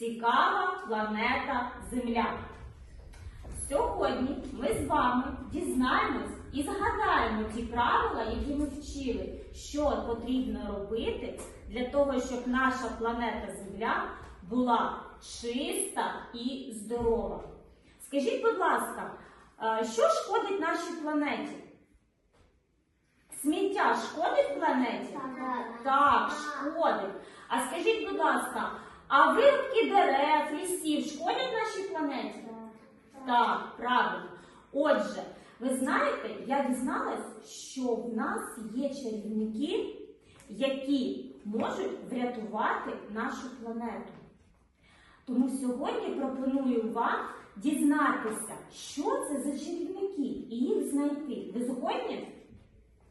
Цікава планета Земля. Сьогодні ми з вами дізнаємось і згадаємо ті правила, які ми вчили, що потрібно робити для того, щоб наша планета Земля була чиста і здорова. Скажіть, будь ласка, що шкодить нашій планеті? Сміття шкодить планеті? Так, шкодить. А скажіть, будь ласка, а вирубки дерев, лісів шкодять нашій планеті? Так, правильно. Отже, ви знаєте, я дізналась, що в нас є чарівники, які можуть врятувати нашу планету. Тому сьогодні пропоную вам дізнатися, що це за чарівники і їх знайти. Ви згодні?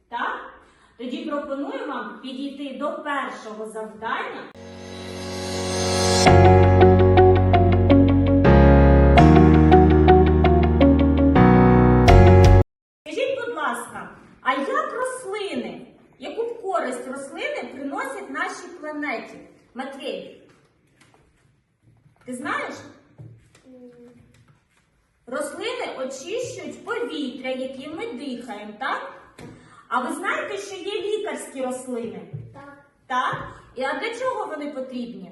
Так? Тоді пропоную вам підійти до першого завдання. А як рослини, яку б користь рослини приносять нашій планеті? Матвій, ти знаєш? Рослини очищують повітря, яким ми дихаємо, так? А ви знаєте, що є лікарські рослини? Так? І а для чого вони потрібні?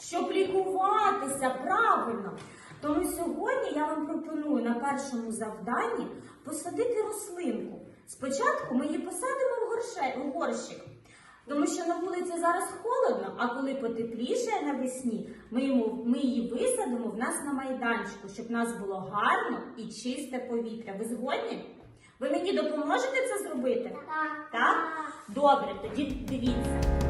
Щоб лікуватися правильно. Тому сьогодні я вам пропоную на першому завданні посадити рослинку. Спочатку ми її посадимо в, горше, в горщик, тому що на вулиці зараз холодно, а коли потепліше навесні, ми, йому, ми її висадимо в нас на майданчику, щоб в нас було гарно і чисте повітря. Ви згодні? Ви мені допоможете це зробити? Так? Добре, тоді дивіться.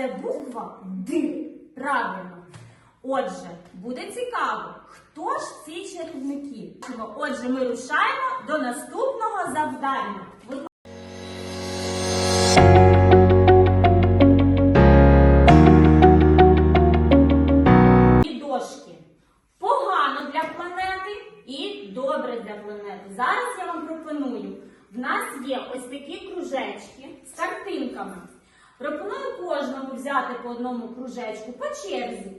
Це буква Д. Правильно. Отже, буде цікаво, хто ж ці чарівники? Отже, ми рушаємо до наступного завдання. І. Погано для планети і добре для планети. Зараз я вам пропоную. В нас є ось такі кружечки з картинками. Пропоную кожному взяти по одному кружечку по черзі,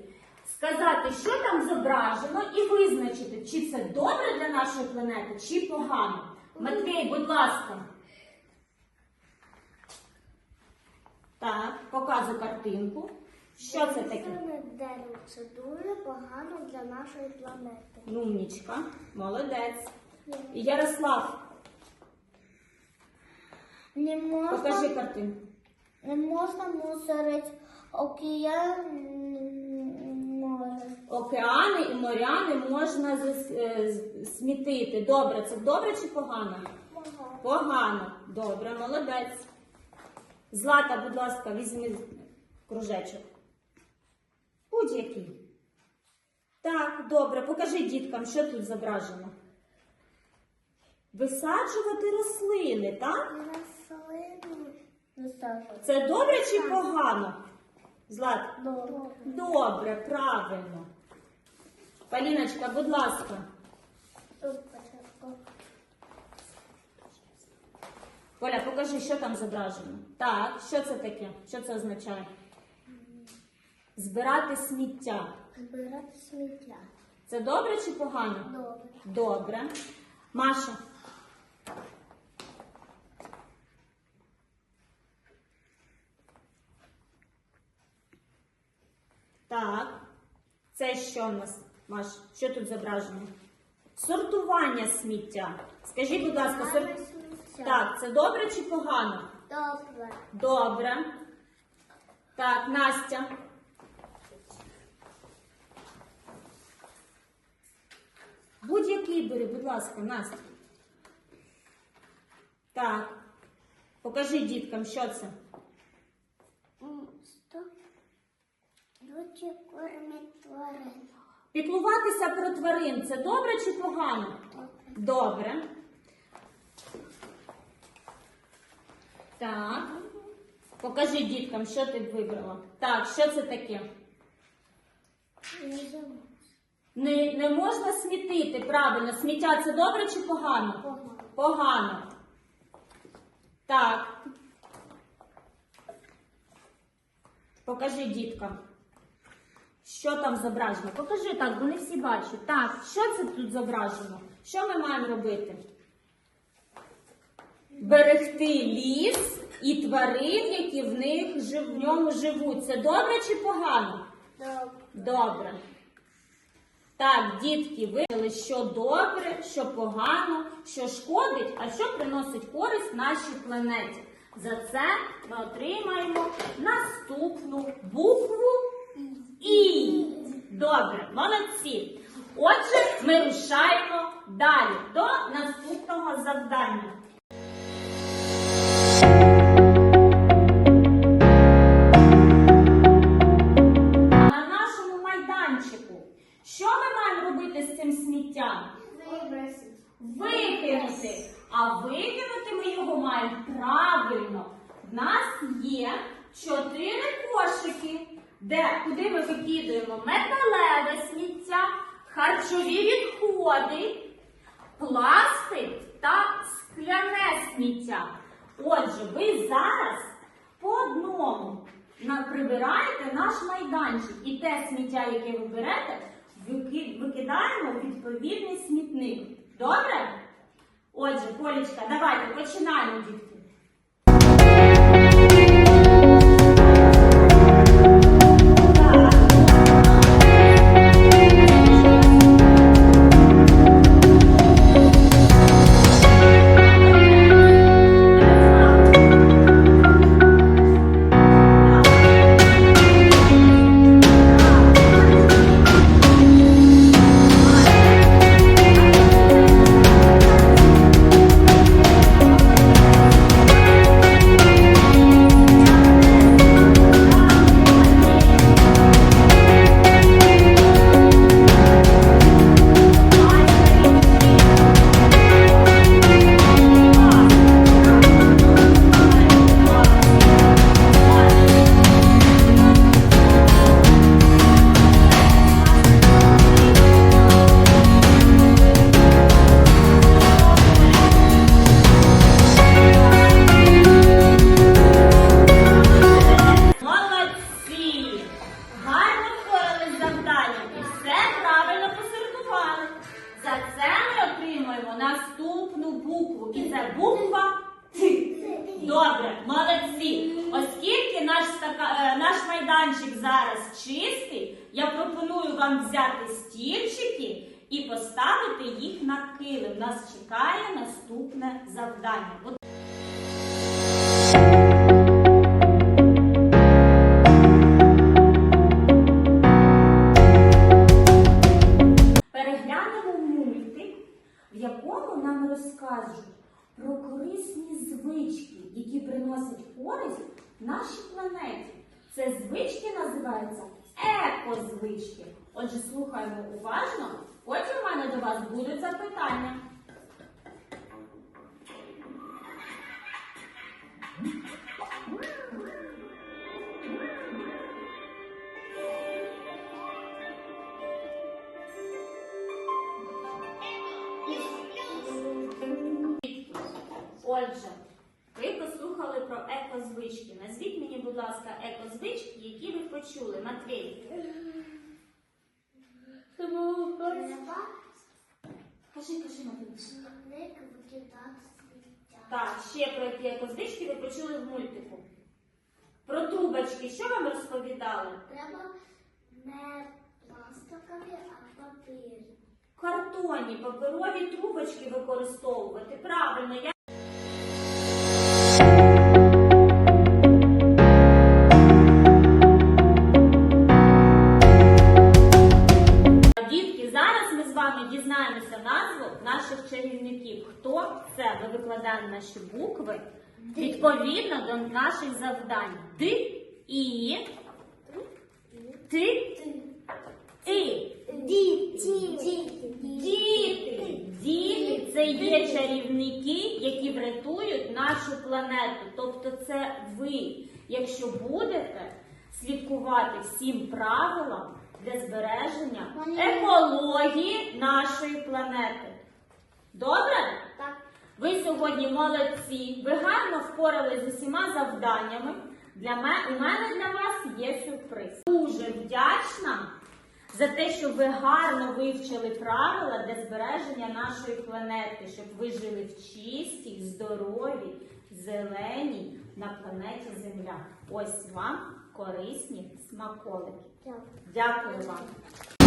сказати, що там зображено, і визначити, чи це добре для нашої планети, чи погано. Матвій, будь ласка. Так, показуй картинку. Що це таке? Дерево це дуже погано для нашої планети. Умнічка, молодець. І Ярослав, Не можна, покажи картинку. Не можна мусорити океан. Океани і моряни можна зас- е, смітити. Добре, це добре чи погано? Погано. Добре, молодець. Злата, будь ласка, візьми кружечок. Будь-який. Так, добре, покажи діткам, що тут зображено. Висаджувати рослини, так? Рослини. Висаджувати. Це добре чи погано? Злат? Добре. Добре, правильно. Поліночка, будь ласка. Коля, покажи, що там зображено. Так, що це таке? Що це означає? Збирати сміття. Збирати сміття. Це добре чи погано? Добре. Добре. Маша. Так. Це що в нас, Маш? Що тут зображено? Сортування сміття. Скажіть, будь ласка, сор... Так, це добре чи погано? Добре. Добре. Так, Настя. Будь-який бери, будь ласка, Настя. Так. Покажи діткам, що це. Люди кормять тварин. Піклуватися про тварин це добре чи погано? Добре. Добре. Так. Покажи діткам, що ти вибрала. Так, що це таке? Не, не можна смітити, правильно. Сміття це добре чи погано? Погано. Погано. Так. Покажи діткам. Що там зображено? Покажи так, бо не всі бачать. Так, що це тут зображено? Що ми маємо робити? Берегти ліс і тварин, які в них в ньому живуть. Це добре чи погано? Добре. Добре. Так, дітки, вивели, що добре, що погано, що шкодить, а що приносить користь нашій планеті. За це ми отримаємо наступну букву І. Добре, молодці. Отже, ми рушаємо далі до наступного завдання. На нашому майданчику. Що ми маємо робити з цим сміттям? Викинути. А викинути ми його маємо правильно. В нас є чотири кошики, де куди ми викидуємо металеве сміття, харчові відходи, пластик та скляне сміття. Отже, ви зараз по одному прибираєте наш майданчик і те сміття, яке ви берете, викидаємо в відповідний смітник. Добре? Отже, Колічка, давайте починаємо, дітки. Зараз чистий, я пропоную вам взяти стільчики і поставити їх на килим. Нас чекає наступне завдання. Переглянемо мультик, в якому нам розкажуть про корисні звички, які приносять користь нашій планеті. Це звички називаються екозвички. Отже, слухаємо уважно. Потім у мене до вас будуть запитання. Ласка, екозвички, які ви почули. Матвій, Треба кажи, кажи, Матвій. смітник викидати сміття. Так, ще про які екозвички ви почули в мультику. Про трубочки, що вам розповідали? Треба не пластикові, а папір. Картонні, паперові трубочки використовувати. Правильно, я. З вами дізнаємося назву наших чарівників. Хто це? Ми викладаємо наші букви відповідно до наших завдань. Д, І, Т, І. Діти. Діти, діти це є чарівники, які врятують нашу планету. Тобто, це ви, якщо будете слідкувати всім правилам для збереження екології нашої планети. Добре? Так. Ви сьогодні молодці, ви гарно впоралися з усіма завданнями. Для мене, у мене для вас є сюрприз. Дуже вдячна за те, що ви гарно вивчили правила для збереження нашої планети, щоб ви жили в чистій, здоровій, зеленій на планеті Земля. Ось вам корисні смаколики. Дякую. Вам.